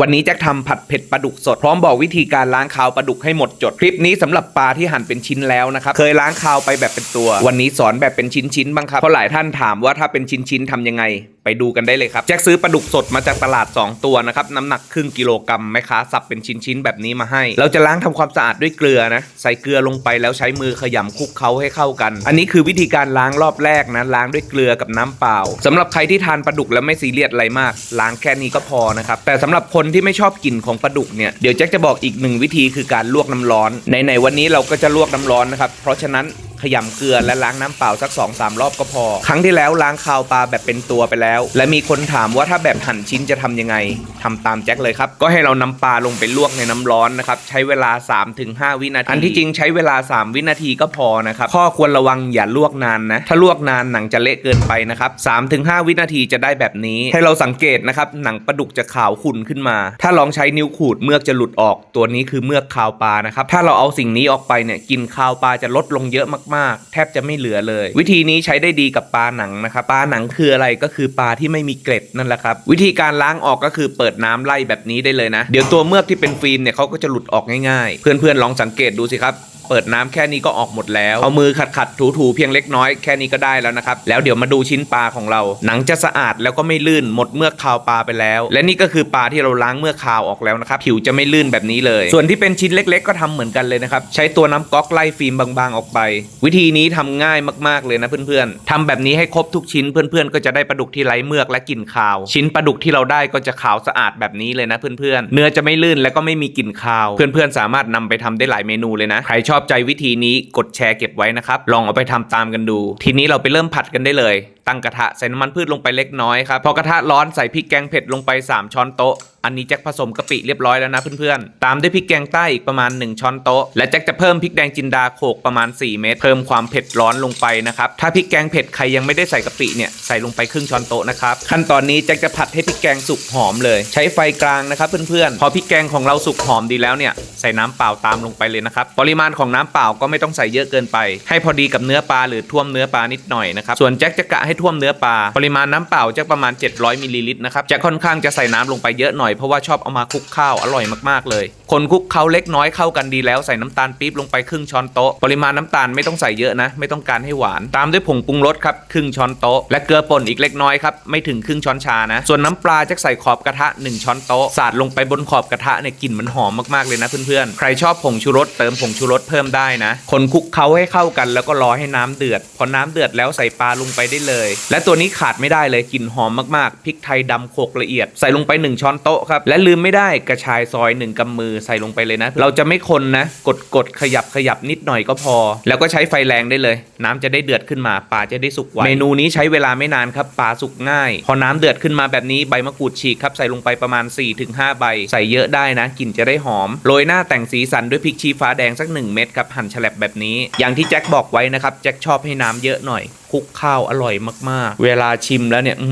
วันนี้แจ็คทำผัดเผ็ดปลาดุกสด พร้อมบอกวิธีการล้างคาวปลาดุกให้หมดจด คลิปนี้สำหรับปลาที่หั่นเป็นชิ้นแล้วนะครับ เคยล้างคาวไปแบบเป็นตัว วันนี้สอนแบบเป็นชิ้นๆบ้างครับเพราะหลายท่านถามว่าถ้าเป็นชิ้นๆทำยังไง ไปดูกันได้เลยครับแจ็คซื้อปลาดุกสดมาจากตลาด 2 ตัวนะครับน้ำหนักครึ่งกิโลกรัมแม่ค้าสับเป็นชิ้นๆแบบนี้มาให้ เราจะล้างทำความสะอาดด้วยเกลือนะใส่เกลือลงไปแล้วใช้มือขยำคลุกเคล้าให้เข้ากัน อันนี้คือวิธีการล้างรอบแรกนะล้างด้วยเกลือกับน้ำเปล่าสำหรับใครที่ทานปลาดุกแล้วไม่ซีเรียสอะไรมาก ล้างแค่นี้ก็พอนะครับแต่สำหรับคนที่ไม่ชอบกลิ่นของปลาดุกเนี่ยเดี๋ยวแจ็คจะบอกอีกหนึ่งวิธีคือการลวกน้ำร้อนในๆวันนี้เราก็จะลวกน้ำร้อนนะครับเพราะฉะนั้น ขยำเกลือและล้างน้ำเปล่าสัก2อสารอบก็พอ ครั้งที่แล้วล้างคาวปลาแบบเป็นตัวไปแล้ว และมีคนถามว่าถ้าแบบหั่นชิ้นจะทำยังไงทำตามแจ็คเลยครับ ก็ให้เรานำปลาลงไปลวกในน้ำร้อนนะครับใช้เวลา 3-5 วินาทีอันที่จริงใช้เวลา 3 วินาทีก็พอนะครับข้อควรระวังอย่าลวกนานนะถ้าลวกนานหนังจะเละเกินไปนะครับ3-5 วินาทีจะได้แบบนี้ ให้เราสังเกตนะครับหนังปลาดุกจะขาวขุ่นขึ้นมา ถ้าลองใช้นิ้วขูดเมือกจะหลุดออกตัวนี้คือเมือกคาวปลานะครับถ้าเราเอาสิ่งนี้ออกไปเนี่ยกลินคาวปลาจะลดลงเยอะมากๆ แทบจะไม่เหลือเลย วิธีนี้ใช้ได้ดีกับปลาหนังนะครับปลาหนังคืออะไรก็คือปลาที่ไม่มีเกล็ดนั่นแหละครับ วิธีการล้างออกก็คือเปิดน้ำไล่แบบนี้ได้เลยนะ เดี๋ยวตัวเมือกที่เป็นฟิล์มเนี่ยเขาก็จะหลุดออกง่ายๆ เพื่อนๆลองสังเกตดูสิครับ เปิดน้ำแค่นี้ก็ออกหมดแล้ว เอามือขัดขัดถูถูๆเพียงเล็กน้อยแค่นี้ก็ได้แล้วนะครับ แล้วเดี๋ยวมาดูชิ้นปลาของเรา หนังจะสะอาดแล้วก็ไม่ลื่นหมดเมือกคาวปลาไปแล้ว และนี่ก็คือปลาที่เราล้างเมือกคาวออกแล้วนะครับ ผิวจะไม่ลื่นแบบนี้เลย ส่วนที่เป็นชิ้นเล็ก ๆ ก็ทำเหมือนกันเลยนะครับ ใช้ตัวน้ำก๊อกไล่ฟิล์มบางๆออกไป วิธีนี้ทำง่ายมากๆเลยนะเพื่อนๆทำแบบนี้ให้ครบทุกชิ้นเพื่อนๆ ก็จะได้ปลาดุกที่ไร้เมือกและกลิ่นคาว ชิ้นปลาดุกที่เราได้ก็จะขาวสะอาดแบบนี้เลยนะเพื่อนๆเนื้อจะไม่ลื่นและก็ไม่มีกลิ่นคาว เพื่อนๆสามารถนำไปทำได้หลายเมนูเลยนะใครชอบใจวิธีนี้กดแชร์เก็บไว้นะครับ ลองเอาไปทำตามกันดู ทีนี้เราไปเริ่มผัดกันได้เลย ตั้งกระทะใส่น้ำมันพืชลงไปเล็กน้อยครับพอกระทะร้อนใส่พริกแกงเผ็ดลงไป 3 ช้อนโต๊ะอันนี้แจ็คผสมกะปิเรียบร้อยแล้วนะเพื่อนๆ ตามด้วยพริกแกงใต้อีกประมาณ 1 ช้อนโต๊ะ และแจ็คจะเพิ่มพริกแดงจินดาโขกประมาณ 4 เม็ด เพิ่มความเผ็ดร้อนลงไปนะครับ ถ้าพริกแกงเผ็ดใครยังไม่ได้ใส่กะปิเนี่ยใส่ลงไปครึ่งช้อนโต๊ะนะครับ ขั้นตอนนี้แจ็คจะผัดให้พริกแกงสุกหอมเลย ใช้ไฟกลางนะครับเพื่อนๆ พอพริกแกงของเราสุกหอมดีแล้วเนี่ยใส่น้ำเปล่าตามลงไปเลยนะครับ ปริมาณของน้ำเปล่าก็ไม่ต้องใส่เยอะเกินไป ให้พอดีกับเนื้อปลาหรือท่วมเนื้อปลานิดหน่อยนะครับ ส่วนแจ็คจะกะให้ท่วมเนื้อปลา ปริมาณน้ำเปล่าจะประมาณ 700มิลลิลิตรนะครับจ็คค่อนข้างจะใส่น้ำลงไปเยอะหน่อยเพราะว่าชอบเอามาคลุกข้าวอร่อยมากๆเลย คนคลุกเคล้าเล็กน้อยเข้ากันดีแล้วใส่น้ำตาลปี๊บลงไปครึ่งช้อนโต๊ะ ปริมาณน้ำตาลไม่ต้องใส่เยอะนะ ไม่ต้องการให้หวาน ตามด้วยผงปรุงรสครับครึ่งช้อนโต๊ะ และเกลือป่นอีกเล็กน้อยครับไม่ถึงครึ่งช้อนชานะ ส่วนน้ำปลาจะใส่ขอบกระทะ 1 ช้อนโต๊ะสาดลงไปบนขอบกระทะเนี่ยกลิ่นมันหอมมากๆเลยนะเพื่อนๆใครชอบผงชูรสเติมผงชูรสเพิ่มได้นะ คนคลุกเคล้าให้เข้ากันแล้วก็รอให้น้ำเดือด พอน้ำเดือดแล้วใส่ปลาลงไปได้เลยและตัวนี้ขาดไม่ได้เลยกลิ่นหอมมากๆพริกไทยดำโขลกละเอียดใส่ลงไป 1 ช้อนโต๊ะครับและลืมไม่ได้กระชายซอย 1กำมือใส่ลงไปเลยนะ เราจะไม่คนนะ กดกดขยับขยับนิดหน่อยก็พอ แล้วก็ใช้ไฟแรงได้เลย น้ำจะได้เดือดขึ้นมาปลาจะได้สุกไวเมนูนี้ใช้เวลาไม่นานครับปลาสุกง่าย พอน้ำเดือดขึ้นมาแบบนี้ใบมะกรูดฉีกครับใส่ลงไปประมาณ 4-5 ใบ ใส่เยอะได้นะกลิ่นจะได้หอมโรยหน้าแต่งสีสันด้วยพริกชี้ฟ้าแดงสัก 1 เม็ดครับหั่นแฉลบแบบนี้ อย่างที่แจ็คบอกไว้นะครับแจ็คชอบให้น้ำเยอะหน่อยคลุกข้าวอร่อยมาก ๆ เวลาชิมแล้วเนี่ย อื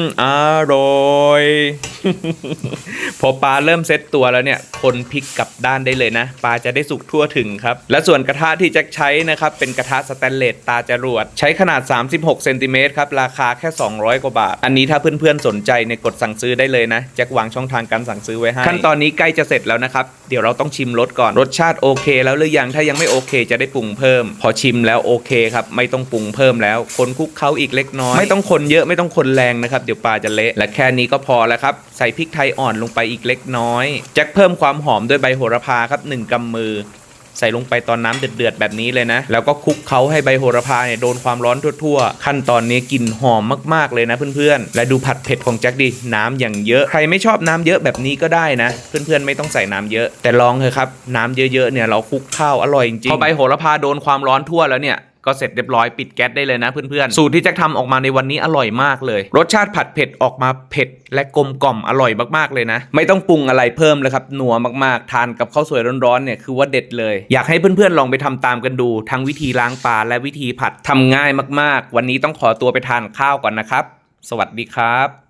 มอร่อย พอปลาเริ่มเซตตัวแล้วเนี่ย คนพลิกกลับด้านได้เลยนะ ปลาจะได้สุกทั่วถึงครับ และส่วนกระทะที่แจ็คใช้นะครับ เป็นกระทะสแตนเลสตาจรวด ใช้ขนาด 36เซนติเมตรครับ ราคาแค่ 200 กว่าบาท อันนี้ถ้าเพื่อนๆสนใจในยกดสั่งซื้อได้เลยนะแจ็ควางช่องทางการสั่งซื้อไว้ให้ขั้นตอนนี้ใกล้จะเสร็จแล้วนะครับเดี๋ยวเราต้องชิมรสก่อนรสชาติโอเค แล้วหรือยังถ้ายังไม่โอเค จะได้ปรุงเพิ่ม พอชิมแล้วโอเคครับไม่ต้องปรุงเพิ่มแล้วคนคลุกเคล้าอีกเล็กน้อย ไม่ต้องคนเยอะไม่ต้องคนแรงนะครับ เดี๋ยวปลาจะเละ และแค่นี้ก็พอแล้วครับ ใส่พริกไทยอ่อนลงไปอีกเล็กน้อยแจ็คเพิ่มความหอมด้วยใบโหระพาครับหนึ่งกำมือใส่ลงไปตอนน้ำเดือดๆแบบนี้เลยนะ แล้วก็คลุกเคล้าให้ใบโหระพาเนี่ยโดนความร้อนทั่วๆ ขั้นตอนนี้กลิ่นหอมมากๆเลยนะเพื่อนๆ และดูผัดเผ็ดของแจ็คดิน้ำอย่างเยอะ ใครไม่ชอบน้ำเยอะแบบนี้ก็ได้นะ เพื่อนๆไม่ต้องใส่น้ำเยอะ แต่ลองเถอะครับ น้ำเยอะๆเนี่ยเราคลุกข้าวอร่อยจริงๆพอใบโหระพาโดนความร้อนทั่วแล้วเนี่ย ก็เสร็จเรียบร้อยปิดแก๊สได้เลยนะเพื่อนๆ สูตรที่แจ็คทำออกมาในวันนี้อร่อยมากเลย รสชาติผัดเผ็ดออกมาเผ็ดและกลมกล่อมอร่อยมากๆเลยนะ ไม่ต้องปรุงอะไรเพิ่มเลยครับนัวมากๆ ทานกับข้าวสวยร้อนๆเนี่ยคือว่าเด็ดเลย อยากให้เพื่อนๆลองไปทำตามกันดู ทั้งวิธีล้างปลาและวิธีผัดทำง่ายมากๆ วันนี้ต้องขอตัวไปทานข้าวก่อนนะครับ สวัสดีครับ